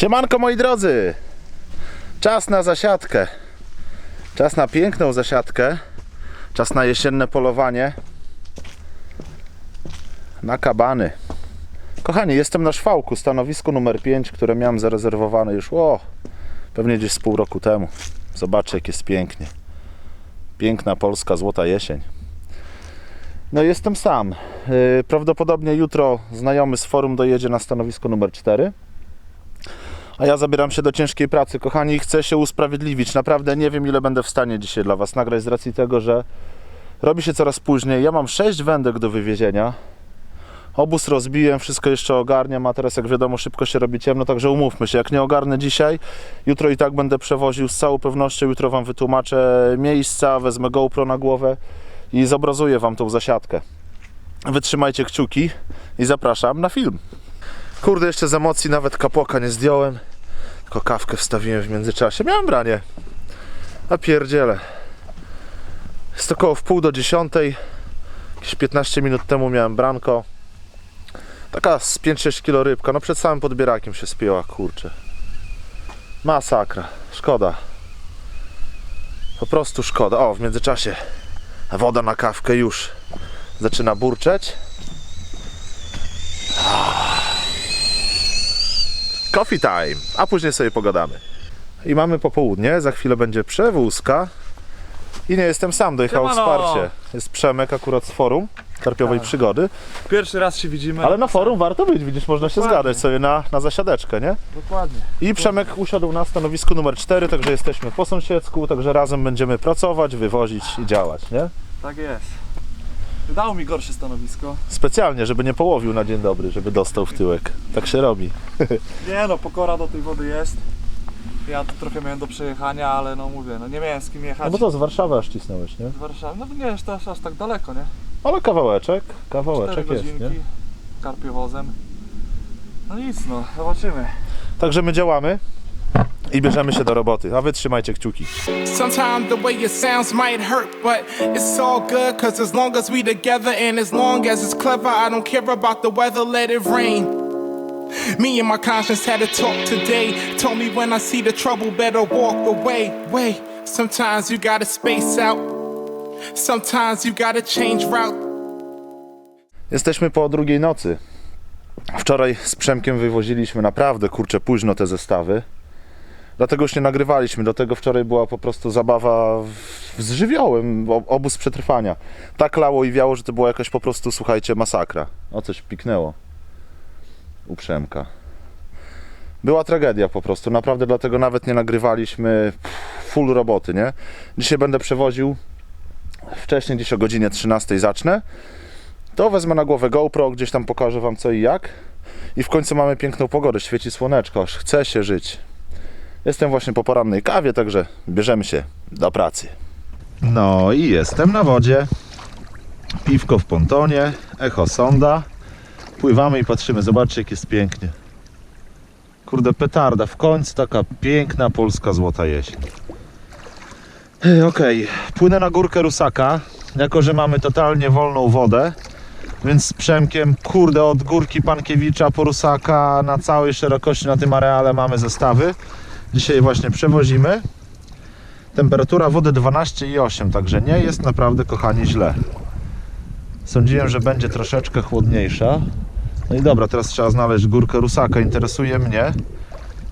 Siemanko moi drodzy! Czas na zasiadkę. Czas na piękną zasiadkę. Czas na jesienne polowanie. Na kabany. Kochani, jestem na szwałku, stanowisku numer 5, które miałem zarezerwowane już o, pewnie gdzieś z pół roku temu. Zobaczcie, jak jest pięknie. Piękna polska złota jesień. No jestem sam. Yy, Prawdopodobnie jutro znajomy z forum dojedzie na stanowisko numer 4. A ja zabieram się do ciężkiej pracy, kochani, chcę się usprawiedliwić. Naprawdę nie wiem, ile będę w stanie dzisiaj dla Was nagrać z racji tego, że robi się coraz później. Ja mam 6 wędek do wywiezienia. Obóz rozbiłem, wszystko jeszcze ogarniam, a teraz jak wiadomo szybko się robi ciemno, także umówmy się, jak nie ogarnę dzisiaj, jutro i tak będę przewoził z całą pewnością, jutro Wam wytłumaczę miejsca, wezmę GoPro na głowę i zobrazuję Wam tą zasiadkę. Wytrzymajcie kciuki i zapraszam na film. Kurde, jeszcze z emocji nawet kapłoka nie zdjąłem, kawkę wstawiłem w międzyczasie. Miałem branie, a pierdziele. Jest około w pół do dziesiątej, jakieś 15 minut temu miałem branko. Taka z 5-6 kilo rybka, no przed samym podbierakiem się spięła, kurczę. Masakra, szkoda. Po prostu szkoda. O, w międzyczasie woda na kawkę już zaczyna burczeć. Coffee time, a później sobie pogadamy. I mamy popołudnie, za chwilę będzie przewózka. I nie jestem sam, dojechało Siemano! wsparcie. Jest Przemek akurat z forum Karpiowej Tak. Przygody. Pierwszy raz się widzimy. Ale na forum warto być, widzisz, można się Dokładnie. zgadać sobie na, na zasiadeczkę, nie? Dokładnie. I Przemek usiadł na stanowisku numer 4, także jesteśmy po sąsiedzku, także razem będziemy pracować, wywozić i działać, nie? Tak jest. Dało mi gorsze stanowisko. Specjalnie, żeby nie połowił na dzień dobry, żeby dostał w tyłek. Tak się robi. Nie no, pokora do tej wody jest. Ja tu trochę miałem do przejechania, ale no mówię, no nie miałem z kim jechać. No bo to z Warszawy aż cisnąłeś, nie? Z Warszawy. No nie jest to aż, aż tak daleko, nie? Ale kawałeczek, Cztery kawałeczek jest, godzinki. nie? Karpiowozem. No nic no, zobaczymy. Także my działamy i bierzemy się do roboty, a wy trzymajcie kciuki. Sometimes the way it sounds might hurt, but it's all good. Cause as long as we together and as long as it's clever, I don't care about the weather, let it rain. Me and my conscience had a talk today. Told me when I see the trouble, better walk away. Wait, sometimes you gotta space out. Sometimes you gotta change route. Jesteśmy po drugiej nocy. Wczoraj z Przemkiem wywoziliśmy naprawdę kurczę późno te zestawy. Dlatego już nie nagrywaliśmy. Do tego wczoraj była po prostu zabawa w- z żywiołem, obóz przetrwania. Tak lało i wiało, że to była jakaś po prostu, słuchajcie, masakra. O coś piknęło u Przemka. Była tragedia po prostu, naprawdę dlatego nawet nie nagrywaliśmy full roboty, nie? Dzisiaj będę przewoził wcześniej, gdzieś o godzinie 13 zacznę to wezmę na głowę GoPro, gdzieś tam pokażę Wam co i jak. I w końcu mamy piękną pogodę, świeci słoneczko, chce się żyć. Jestem właśnie po porannej kawie, także bierzemy się do pracy. No i jestem na wodzie. Piwko w pontonie, echo sonda. Pływamy i patrzymy, zobaczcie jak jest pięknie. Kurde, petarda, w końcu taka piękna polska złota jesień. Ej, Okej, płynę na górkę Rusaka, jako że mamy totalnie wolną wodę, więc z Przemkiem, kurde, od górki Pankiewicza po Rusaka na całej szerokości na tym areale mamy zestawy. Dzisiaj właśnie przewozimy. Temperatura wody 12,8, także nie jest naprawdę, kochani, źle. Sądziłem, że będzie troszeczkę chłodniejsza. No i dobra, teraz trzeba znaleźć górkę Rusaka. Interesuje mnie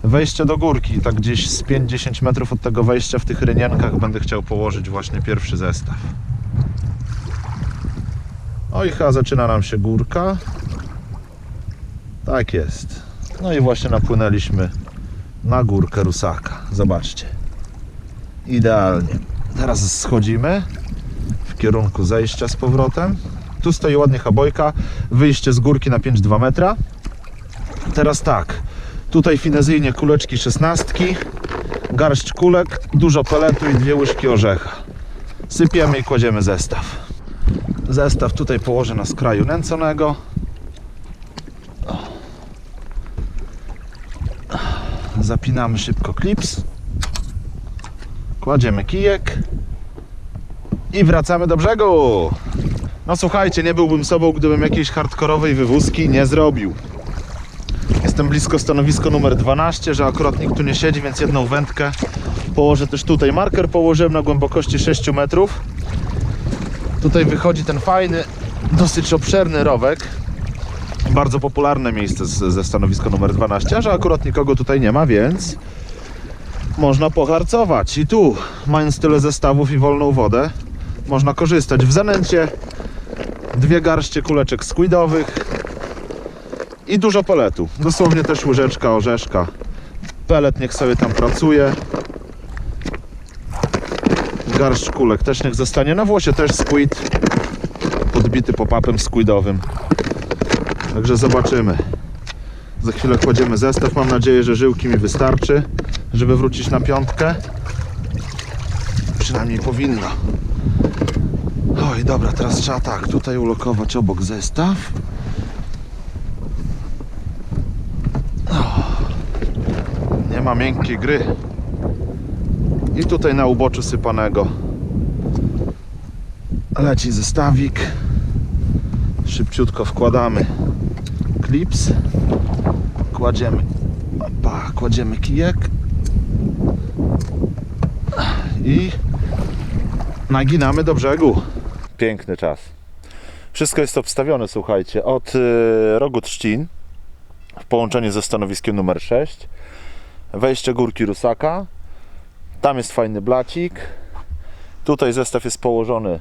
wejście do górki. Tak gdzieś z 5-10 metrów od tego wejścia w tych rynienkach będę chciał położyć właśnie pierwszy zestaw. O i chyba zaczyna nam się górka. Tak jest. No i właśnie napłynęliśmy na górkę Rusaka. Zobaczcie. Idealnie. Teraz schodzimy w kierunku zejścia z powrotem. Tu stoi ładnie habojka. Wyjście z górki na 5-2 metra. Teraz tak. Tutaj finezyjnie kuleczki szesnastki, garść kulek, dużo peletu i dwie łyżki orzecha. Sypiemy i kładziemy zestaw. Zestaw tutaj położę na skraju nęconego. Zapinamy szybko klips. Kładziemy kijek. I wracamy do brzegu. No słuchajcie, nie byłbym sobą, gdybym jakiejś hardkorowej wywózki nie zrobił. Jest Jestem blisko stanowisko numer 12, że akurat nikt tu nie siedzi, więc jedną wędkę położę też tutaj. Marker położyłem na głębokości 6 metrów. Tutaj wychodzi ten fajny, dosyć obszerny rowek. Bardzo popularne miejsce z, ze stanowiska numer 12, a że akurat nikogo tutaj nie ma, więc można poharcować. I tu, mając tyle zestawów i wolną wodę, można korzystać. W zanęcie dwie garście kuleczek squidowych i dużo peletu. Dosłownie też łyżeczka, orzeszka. Pelet niech sobie tam pracuje. Garść kulek też niech zostanie. Na włosie też squid. Podbity pop-upem squidowym. Także zobaczymy. Za chwilę kładziemy zestaw. Mam nadzieję, że żyłki mi wystarczy, żeby wrócić na piątkę. Przynajmniej powinno. Oj, dobra, teraz trzeba tak, tutaj ulokować obok zestaw. Nie ma miękkiej gry. I tutaj na uboczu sypanego leci zestawik. Szybciutko wkładamy klips. Kładziemy, opa, kładziemy kijek. I naginamy do brzegu. Piękny czas. Wszystko jest obstawione, słuchajcie, od y, rogu Trzcin w połączeniu ze stanowiskiem numer 6. Wejście górki Rusaka. Tam jest fajny blacik. Tutaj zestaw jest położony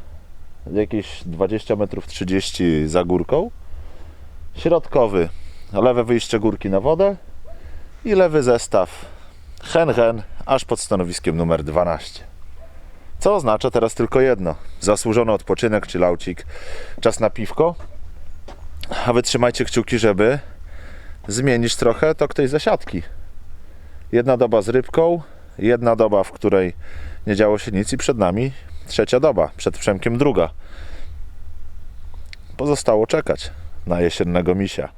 jakieś 20 metrów 30 za górką. Środkowy lewe wyjście górki na wodę i lewy zestaw hen hen aż pod stanowiskiem numer 12. Co oznacza teraz tylko jedno. Zasłużony odpoczynek czy laucik. Czas na piwko. A wy trzymajcie kciuki, żeby zmienić trochę tok tej zasiadki. Jedna doba z rybką, jedna doba, w której nie działo się nic i przed nami trzecia doba, przed Przemkiem druga. Pozostało czekać na jesiennego misia.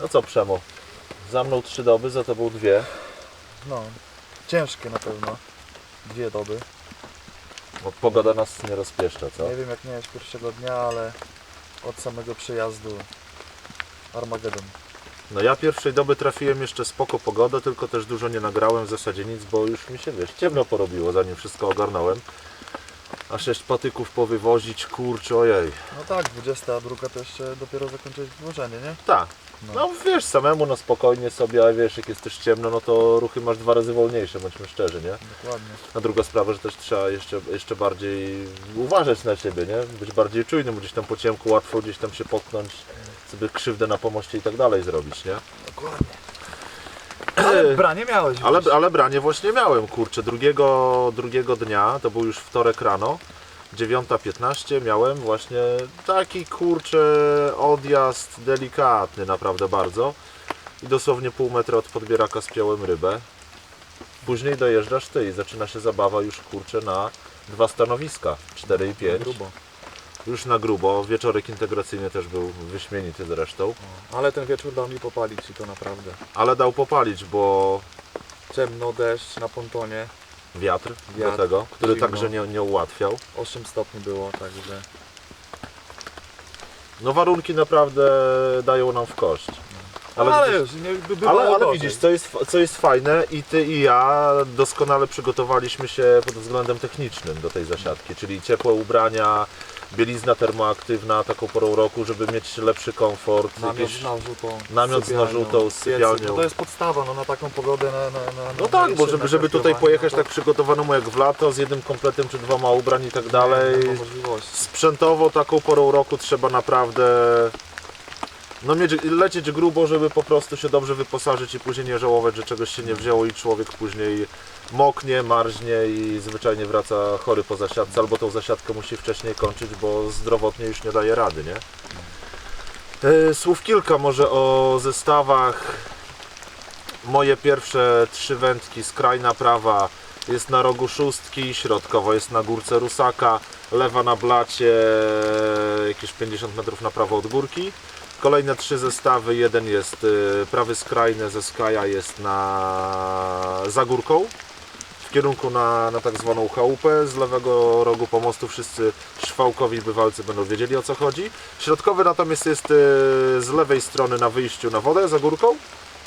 No co Przemo? Za mną trzy doby, za tobą dwie. No, ciężkie na pewno. Dwie doby. Bo pogoda nas nie rozpieszcza, co? Nie wiem jak miałeś pierwszego dnia, ale od samego przyjazdu Armagedon. No ja pierwszej doby trafiłem jeszcze spoko pogodę, tylko też dużo nie nagrałem w zasadzie nic, bo już mi się wiesz, ciemno porobiło zanim wszystko ogarnąłem. A sześć patyków powywozić, kurczę, ojej. No tak, 22 to jeszcze dopiero zakończyć wywożenie, nie? Tak. No. No wiesz, samemu no spokojnie sobie, a wiesz, jak jest też ciemno, no to ruchy masz dwa razy wolniejsze, bądźmy szczerzy, nie? Dokładnie. A druga sprawa, że też trzeba jeszcze, jeszcze bardziej uważać na siebie, nie? Być bardziej czujnym, bo gdzieś tam po ciemku łatwo gdzieś tam się potknąć, sobie krzywdę na pomoście i tak dalej zrobić, nie? Dokładnie. Ale branie miałeś. Ale, ale branie właśnie miałem, kurczę, drugiego, drugiego dnia, to był już wtorek rano, 9.15 miałem właśnie taki, kurczę, odjazd delikatny naprawdę bardzo i dosłownie pół metra od podbieraka spiąłem rybę. Później dojeżdżasz ty i zaczyna się zabawa już, kurczę, na dwa stanowiska, 4 i 5. Grubo. Już na grubo, wieczorek integracyjny też był wyśmienity zresztą, Ale ten wieczór dał mi popalić i to naprawdę. ale dał popalić, bo Ciemno, deszcz na pontonie. Wiatr, do Wiatr, tego, który zimno. także nie, nie ułatwiał. 8 stopni było, także No warunki naprawdę dają nam w kość. Ale, Ale, ale, widzisz, nie, by ale, ale widzisz, co jest, co jest fajne i ty i ja doskonale przygotowaliśmy się pod względem technicznym do tej zasiadki, czyli ciepłe ubrania, bielizna termoaktywna taką porą roku, żeby mieć lepszy komfort, Namiot jakieś... z narzutą. namiot z narzutą, z sypialnią. No to jest podstawa no, na taką pogodę. Na, na, na, No tak, bo żeby, żeby tutaj pojechać no to tak przygotowanemu jak w lato, z jednym kompletem czy dwoma ubrań i tak dalej, Nie możliwości. sprzętowo taką porą roku trzeba naprawdę no mieć, lecieć grubo, żeby po prostu się dobrze wyposażyć i później nie żałować, że czegoś się nie wzięło i człowiek później moknie, marznie i zwyczajnie wraca chory po zasiadce, albo tą zasiadkę musi wcześniej kończyć, bo zdrowotnie już nie daje rady, nie? E, Słów kilka może o zestawach. Moje pierwsze trzy wędki, skrajna prawa, jest na rogu szóstki, środkowo jest na górce Rusaka, lewa na blacie, jakieś 50 metrów na prawo od górki. Kolejne trzy zestawy, jeden jest y, prawy skrajny ze Skaja, jest na za górką w kierunku na, na tak zwaną chałupę. Z lewego rogu pomostu wszyscy szwałkowi bywalcy będą wiedzieli o co chodzi. Środkowy natomiast jest y, z lewej strony na wyjściu na wodę za górką.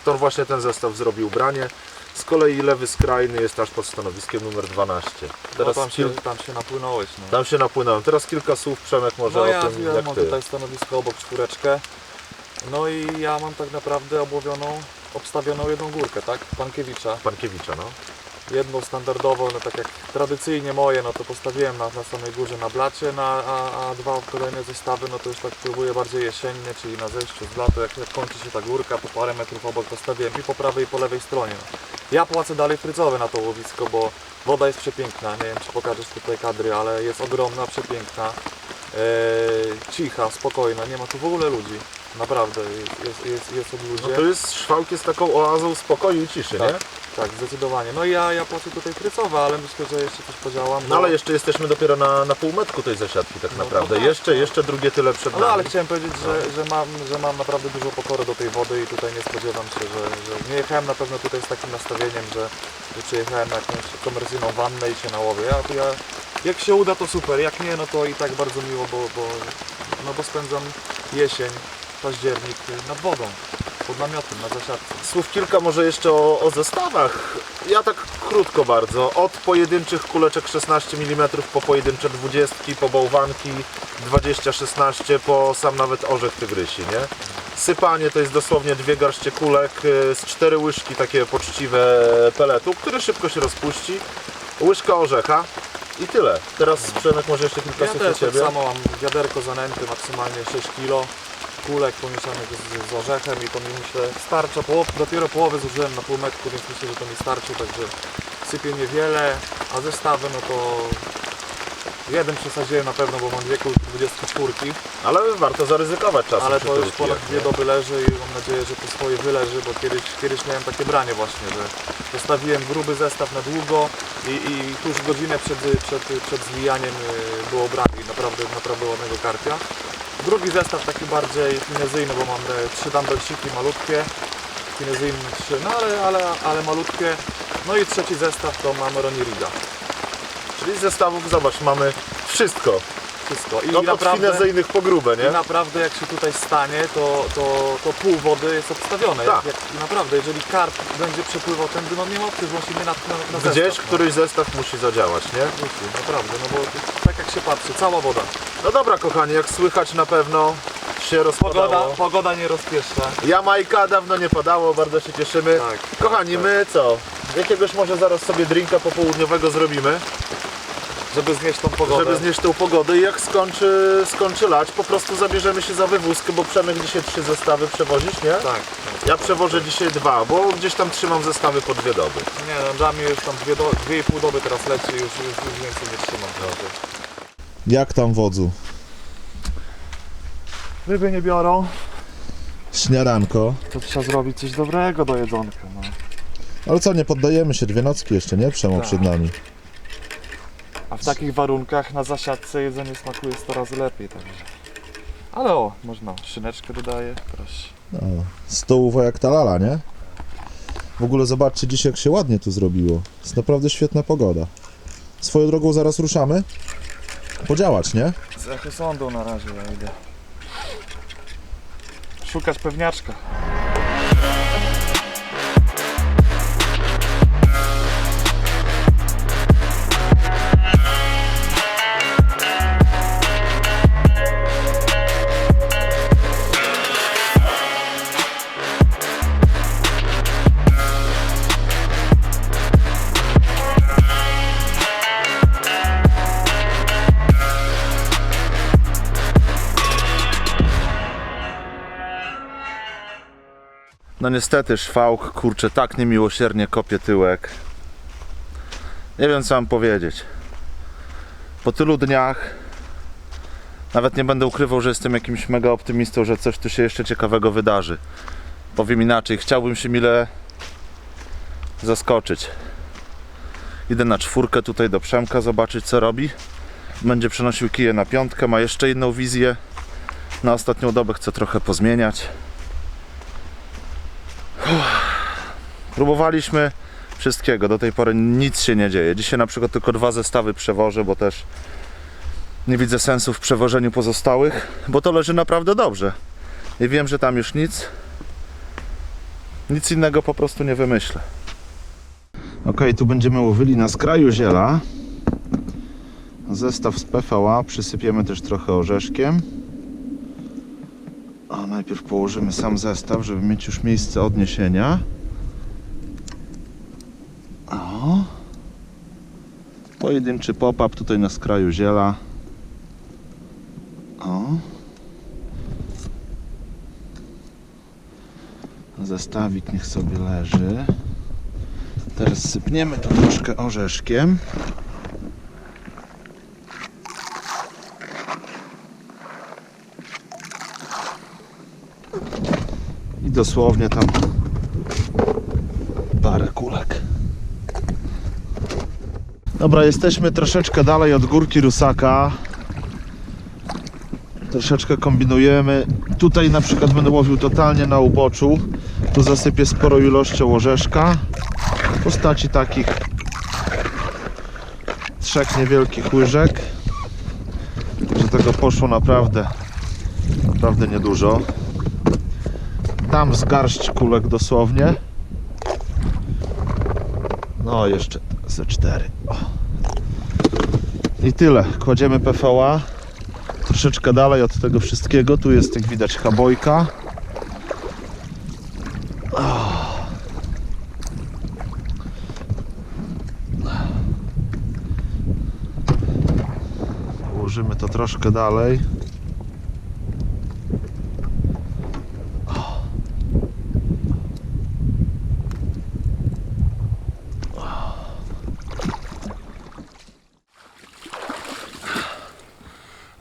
To właśnie ten zestaw zrobił branie. Z kolei lewy skrajny jest aż pod stanowiskiem numer 12. Teraz Teraz tam, się, tam się napłynąłeś. No. tam się napłynąłem. Teraz kilka słów Przemek może No o ja, tym ja jak mam ty. tutaj stanowisko obok czwóreczkę. No i ja mam tak naprawdę obłowioną, obstawioną jedną górkę, tak? Pankiewicza. Pankiewicza, no. Jedną standardową, no tak jak tradycyjnie moje, no to postawiłem na, na samej górze na blacie, na, a, a dwa kolejne zestawy, no to już tak próbuję bardziej jesiennie, czyli na zejściu z blatu, jak, jak kończy się ta górka, po parę metrów obok postawiłem i po prawej i po lewej stronie. No. Ja płacę dalej fryzowe na to łowisko, bo woda jest przepiękna, nie wiem czy pokażesz tutaj kadry, ale jest ogromna, przepiękna, eee, cicha, spokojna, nie ma tu w ogóle ludzi, naprawdę, jest, jest, jest, od ludzie. No to jest szwałk jest taką oazą spokoju i ciszy, Tak. nie? Tak, zdecydowanie. No i ja, ja płacę tutaj frycowe, ale myślę, że jeszcze coś podziałam. No bo- ale jeszcze jesteśmy dopiero na, na półmetku tej zasiadki tak No, naprawdę. no tak, jeszcze, no. jeszcze drugie tyle przed No nami. ale chciałem powiedzieć, że, że, mam, że mam naprawdę dużo pokory do tej wody i tutaj nie spodziewam się, że, że nie jechałem na pewno tutaj z takim nastawieniem, że, że przyjechałem na jakąś komercyjną wannę i się nałowię. Ja, ja, jak się uda to super, jak nie no to i tak bardzo miło, bo, bo, no bo spędzam jesień, październik nad wodą, pod namiotem, na zasiadce. Słów kilka może jeszcze o, o zestawach. Ja tak krótko bardzo. Od pojedynczych kuleczek 16 mm po pojedyncze 20, po bałwanki 20-16, po sam nawet orzech tygrysi, nie? Sypanie to jest dosłownie dwie garście kulek y, z cztery łyżki takie poczciwe peletu, który szybko się rozpuści. Łyżka orzecha i tyle. Teraz Przemek może jeszcze kilka Ja słów o też tak Ciebie. samo mam wiaderko zanęty, maksymalnie 6 kg kulek pomieszanych z, z orzechem i to mi myślę starcza. Połow, dopiero połowę zużyłem na półmetku, więc myślę, że to mi starczy, także sypię niewiele, a zestawy no to jeden przesadziłem na pewno, bo mam wieku 24, Ale warto zaryzykować czasem. ale przy to już tylu ponad kijach, dwie nie? doby leży i mam nadzieję, że to swoje wyleży, bo kiedyś, kiedyś miałem takie branie właśnie, że zostawiłem gruby zestaw na długo i, i tuż godzinę przed, przed, przed zwijaniem y, było branie i naprawdę, naprawdę ładnego karpia. Drugi zestaw taki bardziej finezyjny, bo mam e, trzy dumbbellsiki malutkie, finezyjne trzy, no ale, ale, ale malutkie. No i trzeci zestaw to mamy Ronnie Riga. Czyli z zestawów, zobacz, mamy wszystko. Wszystko. I No, naprawdę, finezyjnych po grube, i nie? naprawdę jak się tutaj stanie, to, to, to pół wody jest obstawione. Tak. Jak, jak, I naprawdę, jeżeli karp będzie przepływał tędy, no nie ma opcji, że on się nie natknie na, na Gdzieś zestaw. któryś zestaw musi zadziałać, nie? No. Musi, naprawdę, no bo tak jak się patrzy, cała woda. No dobra, kochani, jak słychać na pewno się rozpadało. Pogoda, pogoda nie rozpieszcza. Jamajka dawno nie padało, bardzo się cieszymy. Tak. Kochani, my co? Jakiegoś może zaraz sobie drinka popołudniowego zrobimy, Żeby znieść tą pogodę. żeby znieść tą pogodę i jak skończy, skończy lać, po prostu zabierzemy się za wywózkę, bo Przemek dzisiaj trzy zestawy przewozisz, nie? Tak. Ja przewożę dzisiaj dwa, bo gdzieś tam trzymam zestawy po dwie doby. Nie no, dla mnie już tam dwie, do, dwie i pół doby teraz leci, już, już, już więcej nie trzymam. Jak tam wodzu? Ryby nie biorą, Śniadanko. to trzeba zrobić coś dobrego do jedzonka. No. Ale co, nie poddajemy się, dwie nocki jeszcze, nie? Przemo Tak. przed nami. A w takich warunkach na zasiadce jedzenie smakuje 100 razy lepiej, także. Ale o, można szyneczkę dodaję, proszę. No, stołowo jak ta lala, nie? W ogóle zobaczcie dzisiaj jak się ładnie tu zrobiło. Jest naprawdę świetna pogoda. Swoją drogą zaraz ruszamy. Podziałać, nie? Z echosondą na razie ja idę. Szukać pewniaczka. No niestety szwałk, kurczę, tak niemiłosiernie kopie tyłek. Nie wiem co mam powiedzieć. Po tylu dniach nawet nie będę ukrywał, że jestem jakimś mega optymistą, że coś tu się jeszcze ciekawego wydarzy. Powiem inaczej, chciałbym się mile zaskoczyć. Idę na czwórkę tutaj do Przemka zobaczyć co robi. Będzie przenosił kije na piątkę, ma jeszcze inną wizję. Na ostatnią dobę chcę trochę pozmieniać. Próbowaliśmy wszystkiego, do tej pory nic się nie dzieje. Dzisiaj na przykład tylko dwa zestawy przewożę, bo też nie widzę sensu w przewożeniu pozostałych, bo to leży naprawdę dobrze. I wiem, że tam już nic, nic innego po prostu nie wymyślę. Ok, tu będziemy łowili na skraju ziela. Zestaw z PVA przysypiemy też trochę orzeszkiem. A najpierw położymy sam zestaw, żeby mieć już miejsce odniesienia. O. Pojedynczy pop-up tutaj na skraju ziela. O. Zestawik niech sobie leży. Teraz sypniemy to troszkę orzeszkiem. Dosłownie tam parę kulek. Dobra, jesteśmy troszeczkę dalej od górki Rusaka. Troszeczkę kombinujemy. Tutaj na przykład będę łowił totalnie na uboczu. Tu zasypię sporą ilością orzeszka. W postaci takich trzech niewielkich łyżek. Że tego poszło naprawdę, naprawdę niedużo. Tam z garść kulek dosłownie. No, jeszcze ze cztery. I tyle. Kładziemy PVA. Troszeczkę dalej od tego wszystkiego. Tu jest, jak widać, habojka. O. Położymy to troszkę dalej.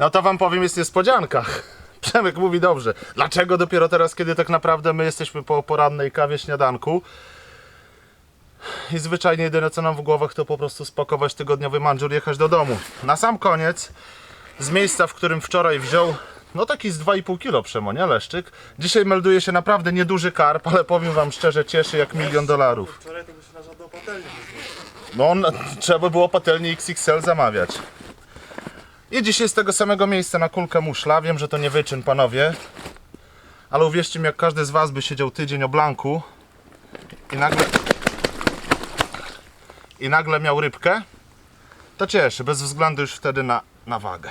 No to wam powiem, jest niespodzianka. Przemek mówi dobrze. Dlaczego dopiero teraz, kiedy tak naprawdę my jesteśmy po porannej kawie, śniadanku? I zwyczajnie jedyne co nam w głowach to po prostu spakować tygodniowy mandżur i jechać do domu. Na sam koniec, z miejsca, w którym wczoraj wziął, no taki z 2,5 kg przemo, nie Leszczyk? Dzisiaj melduje się naprawdę nieduży karp, ale powiem wam szczerze, cieszy jak milion dolarów. Wczoraj to by się na żadną patelnię. No, trzeba było patelni XXL zamawiać. I dzisiaj z tego samego miejsca na kulkę muszla. Wiem, że to nie wyczyn, panowie. Ale uwierzcie mi, jak każdy z was by siedział tydzień o blanku i nagle i nagle miał rybkę, to cieszy, bez względu już wtedy na, na wagę.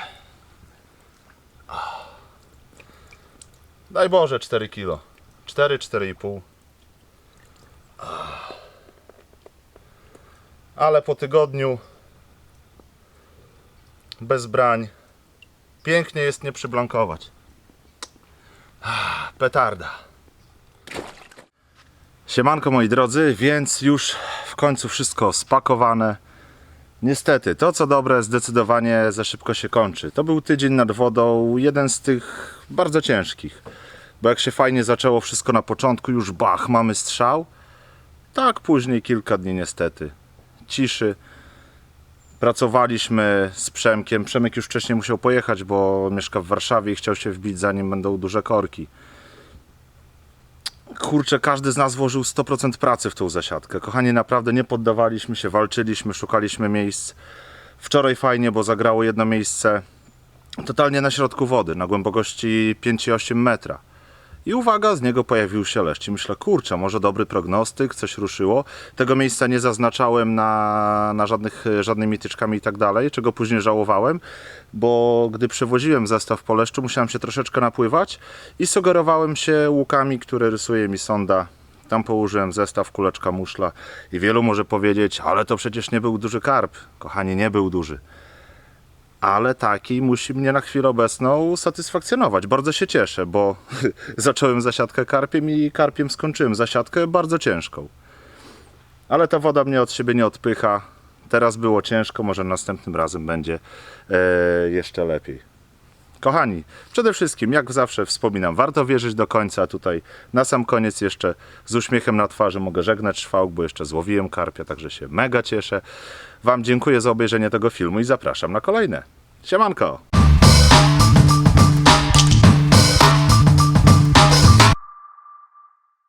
Daj Boże 4 kilo. 4, 4,5. ale po tygodniu bez brań pięknie jest nie przyblankować. Ah, Petarda. Siemanko moi drodzy, więc już w końcu wszystko spakowane. Niestety, to co dobre zdecydowanie za szybko się kończy. To był tydzień nad wodą, jeden z tych bardzo ciężkich. Bo jak się fajnie zaczęło wszystko na początku, już bach, mamy strzał. Tak, później kilka dni niestety ciszy. Pracowaliśmy z Przemkiem. Przemek już wcześniej musiał pojechać, bo mieszka w Warszawie i chciał się wbić zanim będą duże korki. Kurczę, każdy z nas włożył 100% pracy w tą zasiadkę. Kochani, naprawdę nie poddawaliśmy się, walczyliśmy, szukaliśmy miejsc. Wczoraj fajnie, bo zagrało jedno miejsce totalnie na środku wody, na głębokości 5,8 metra. I uwaga, z niego pojawił się leszcz. I myślę, kurczę, może dobry prognostyk, coś ruszyło. Tego miejsca nie zaznaczałem na, na żadnych, żadnymi tyczkami i tak dalej, czego później żałowałem, bo gdy przewoziłem zestaw po leszczu, musiałem się troszeczkę napływać i sugerowałem się łukami, które rysuje mi sonda. Tam położyłem zestaw, kuleczka muszla i wielu może powiedzieć, ale to przecież nie był duży karp. Kochani, nie był duży ale taki musi mnie na chwilę obecną satysfakcjonować. Bardzo się cieszę, bo zacząłem zasiadkę karpiem i karpiem skończyłem zasiadkę bardzo ciężką. Ale ta woda mnie od siebie nie odpycha. Teraz było ciężko, może następnym razem będzie e, jeszcze lepiej. Kochani, przede wszystkim, jak zawsze wspominam, warto wierzyć do końca. Tutaj na sam koniec jeszcze z uśmiechem na twarzy mogę żegnać szwałk, bo jeszcze złowiłem karpia, także się mega cieszę. Wam dziękuję za obejrzenie tego filmu i zapraszam na kolejne. Siemanko!